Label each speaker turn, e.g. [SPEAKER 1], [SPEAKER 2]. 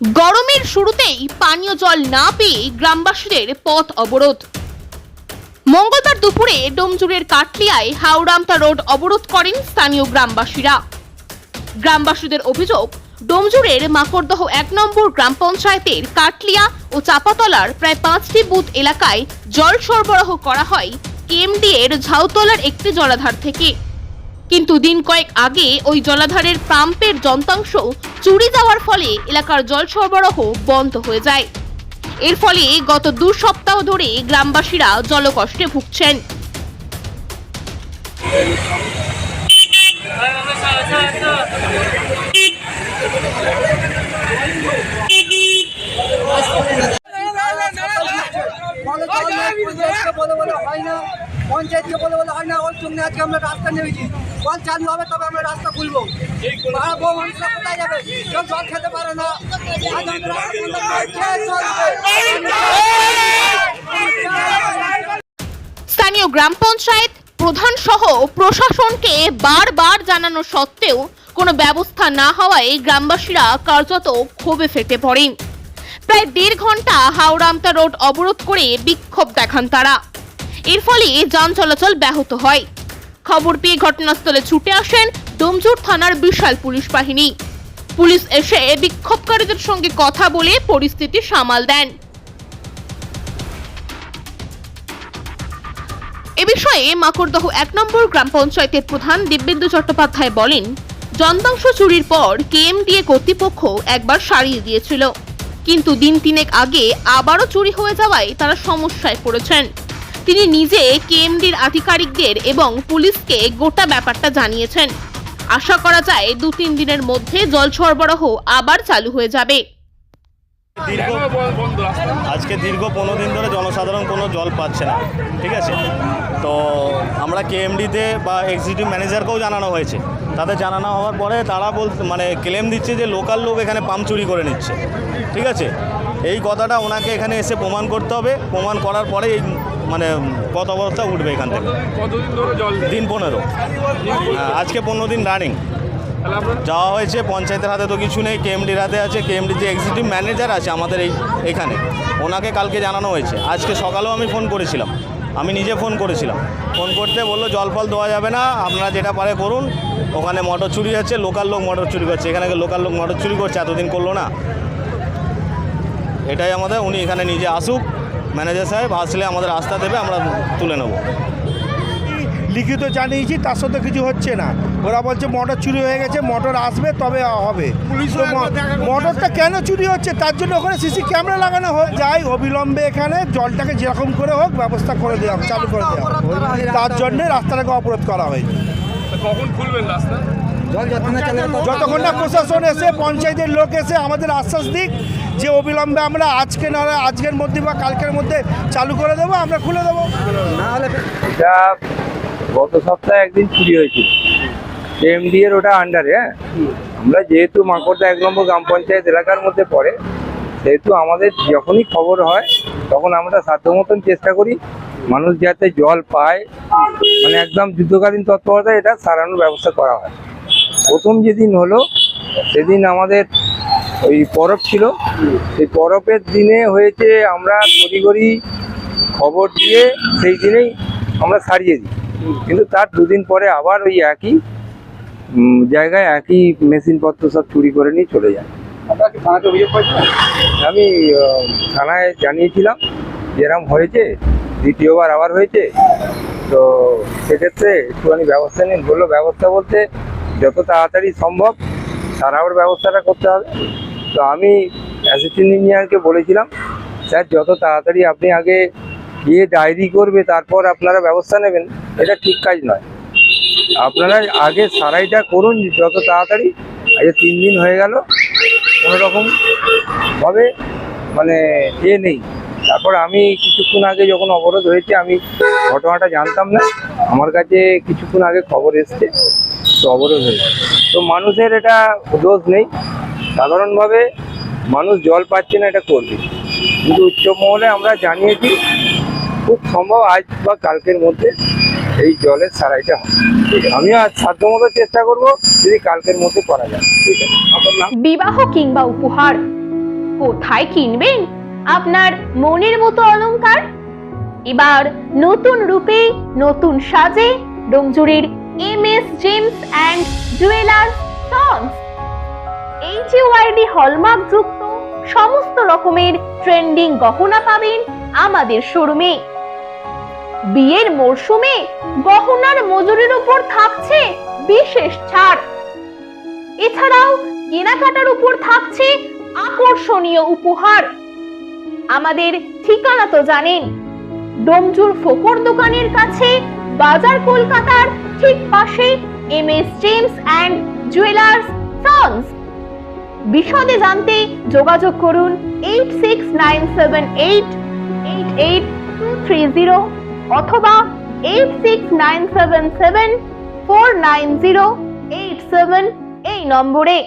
[SPEAKER 1] গরমের শুরুতেই পানীয় জল না পেয়ে গ্রামবাসীদের পথ অবরোধ। মঙ্গলবার দুপুরে ডোমজুরের কাটলিয়ায় হাওড়ামতা রোড অবরোধ করেন স্থানীয় গ্রামবাসীরা। গ্রামবাসীদের অভিযোগ ডোমজুরের মাকড়দহ এক নম্বর গ্রাম পঞ্চায়েতের কাটলিয়া ও চাপাতলার প্রায় পাঁচটি বুথ এলাকায় জল সরবরাহ করা হয় কেএমডি এর ঝাউতলার একটি জলাধার থেকে। কিন্তু দিন কয়েক আগে ওই জলাধারের পাম্পের যন্ত্রাংশ চুরি যাওয়ার ফলে এলাকার জল সরবরাহ বন্ধ হয়ে যায় এর ফলে গত দু সপ্তাহ ধরে গ্রামবাসীরা জলকষ্টে ভুগছেন
[SPEAKER 2] হয় না পঞ্চায়েতকে বলে বলে হয় না ওর জন্য আজকে আমরা রাস্তা নেমেছি। জল চালু হবে, তবে আমরা রাস্তা খুলবো। পাড়া?
[SPEAKER 1] স্থানীয় গ্রাম পঞ্চায়েত, প্রধান সহ প্রশাসনকে বারবার জানানো সত্ত্বেও কোনো ব্যবস্থা না হওয়ায় গ্রামবাসীরা কার্যত ক্ষোভে ফেটে পড়েন। প্রায় দেড় ঘণ্টা হাওড়ামতা রোড অবরোধ করে বিক্ষোভ দেখান তারা। এর ফলে যান চলাচল ব্যাহত হয়। খবর পেয়ে ঘটনাস্থলে ছুটে আসেন ডোমজুর থানার বিশাল পুলিশ বাহিনী। পুলিশ এসে বিক্ষোভকারীদের সঙ্গে কথা বলে পরিস্থিতি সামাল দেন। এ বিষয়ে মাকড়দহ এক নম্বর গ্রাম পঞ্চায়েতের প্রধান দিব্যেন্দু চট্টোপাধ্যায় বলেন, যন্ত্রাংশ চুরির পর কেএমডিএ কর্তৃপক্ষ একবার সারিয়ে দিয়েছিল। কিন্তু দিন তিনেক আগে আবারও চুরি হয়ে যাওয়ায় তারা সমস্যায় পড়েছেন। তিনি নিজে কেএমডির আধিকারিকদের এবং পুলিশকে গোটা ব্যাপারটা জানিয়েছেন। আশা করা যায় দু তিন দিনের মধ্যে জল সরবরাহ আবার চালু হয়ে যাবে।
[SPEAKER 3] দীর্ঘ আজকে দীর্ঘ পনেরো দিন ধরে জনসাধারণ কোনো জল পাচ্ছে না, ঠিক আছে? তো আমরা কেএমডিতে বা এক্সিকিউটিভ ম্যানেজারকেও জানানো হয়েছে। তাদের জানানো হওয়ার পরে তারা বল মানে ক্লেম দিচ্ছে যে লোকাল লোক এখানে পাম্প চুরি করে নিচ্ছে। ঠিক আছে? এই কথাটা ওনাকে এখানে এসে প্রমাণ করতে হবে। প্রমাণ করার পরে এই মানে পথ অবস্থা উঠবে এখান থেকে? দিন পনেরো। হ্যাঁ, আজকে পনেরো দিন রানিং যাওয়া হয়েছে পঞ্চায়েতের হাতে তো কিছু নেই কেএমডির হাতে আছে কেএমডি যে এক্সিকিউটিভ ম্যানেজার আছে আমাদের এই এখানে। ওনাকে কালকে জানানো হয়েছে। আজকে সকালেও আমি ফোন করেছিলাম। আমি নিজে ফোন করেছিলাম। ফোন করতে বলল, জল ফল দেওয়া যাবে না, আপনারা যেটা পারে করুন। ওখানে মটর চুরি হচ্ছে, লোকাল লোক মটর চুরি করছে। এখানে লোকাল লোক মটর চুরি করছে, এতদিন করল না। এটাই আমাদের, উনি এখানে নিজে আসুক। ম্যানেজার সাহেব আসলে আমাদের রাস্তা দেবে, আমরা তুলে নেব।
[SPEAKER 4] লিখিত জানিয়েছি তার সাথে কিছু হচ্ছে না। ওরা বলছে মোটর চুরি হয়ে গেছে মোটর আসবে তবে হবে। মোটরটা কেন চুরি হচ্ছে? তার জন্য ওখানে সিসি ক্যামেরা লাগানো হোক যাই অবিলম্বে এখানে জলটাকে যেরকম করে হোক ব্যবস্থা করে দেওয়া চালু করে দেওয়া তার জন্যে রাস্তাটাকে অবরোধ করা হয়েছে।
[SPEAKER 5] তা কখন খুলবেন রাস্তা?
[SPEAKER 2] যতক্ষণ না
[SPEAKER 4] প্রশাসন এসে পঞ্চায়েতের লোক এসে আমাদের আশ্বাস দিক যে অবিলম্বে আমরা আজকে না আজকের মধ্যে বা কালকের মধ্যে চালু করে দেবো আমরা খুলে দেবো।
[SPEAKER 2] না হলে
[SPEAKER 6] গত সপ্তাহে একদিন চুরি হয়েছিল। এমডি এর ওটা আন্ডারে হ্যাঁ? আমরা যেহেতু মাকড়দা এক নম্বর গ্রাম পঞ্চায়েত এলাকার মধ্যে পড়ে, সেহেতু আমাদের যখনই খবর হয়, তখন আমরা সাধ্য মতন চেষ্টা করি মানুষ যাতে জল পায়। মানে একদম যুদ্ধকালীন তৎপরতা এটা সারানোর ব্যবস্থা করা হয়। প্রথম যেদিন হলো, সেদিন আমাদের ওই পরব ছিল। সেই পরবের দিনে হয়েছে আমরা তড়িঘড়ি খবর দিয়ে সেই দিনেই আমরা সারিয়ে দিই। কিন্তু তার দুদিন পরে আবার ওই একই জায়গায় একই মেশিনপত্র সব চুরি করে নিয়ে চলে যায়। আমি থানায় জানিয়েছিলাম যেরকম হয়েছে দ্বিতীয়বার আবার হয়েছে। তো সেক্ষেত্রে একটুখানি ব্যবস্থা নিন। বলল ব্যবস্থা বলতে যত তাড়াতাড়ি সম্ভব সারাবার ব্যবস্থাটা করতে হবে। তো আমি অ্যাসিস্ট্যান্ট ইঞ্জিনিয়ারকে বলেছিলাম স্যার যত তাড়াতাড়ি আপনি আগে গিয়ে ডায়েরি করবে তারপর আপনারা ব্যবস্থা নেবেন। এটা ঠিক কাজ নয়। আপনারা আগে সারাইটা করুন যত তাড়াতাড়ি আজ তিন দিন হয়ে গেল কোনো রকম ভাবে মানে এ নেই। তারপর আমি কিছুক্ষণ আগে যখন অবরোধ হয়েছে, আমি ঘটনাটা জানতাম না, আমার কাছে কিছুক্ষণ আগে খবর এসছে, তো অবরোধ হয়েছে। তো মানুষের এটা দোষ নেই। সাধারণভাবে মানুষ জল পাচ্ছে না, এটা করবে। কিন্তু উচ্চ মহলে আমরা জানিয়েছি খুব সম্ভব আজ বা কালকের মধ্যে এই জলের সারাইটা হবে। আমিও আজ সাধ্যমতো চেষ্টা করব যদি কালকের মধ্যে করা যায়। ঠিক আছে?
[SPEAKER 1] বিবাহ কিংবা উপহার কোথায় কিনবেন? আপনার মনের মতো অলংকার? এবার নতুন রূপে, নতুন সাজে ডোমজুরির M S, gems and jewellers tonnes. HUID hallmark যুক্ত সমস্ত রকমের ট্রেন্ডিং গহনা পাবেন আমাদের শোরুমে। বিয়ের মরশুমে গহনার মজুরির উপর থাকছে বিশেষ ছাড়। এছাড়াও কেনাকাটার উপর থাকছে আকর্ষণীয় উপহার। আমাদের ঠিকানা তো জানেন, ডোমজুর ফোকর দোকানের কাছে, বাজার কলকাতার ঠিক পাশে M S gems and jewellers sons. বিশদে জানতে যোগাযোগ করুন eight six nine seven eight eight eight three zero. অথবা eight six nine seven seven four nine zero eight seven এই নম্বরে।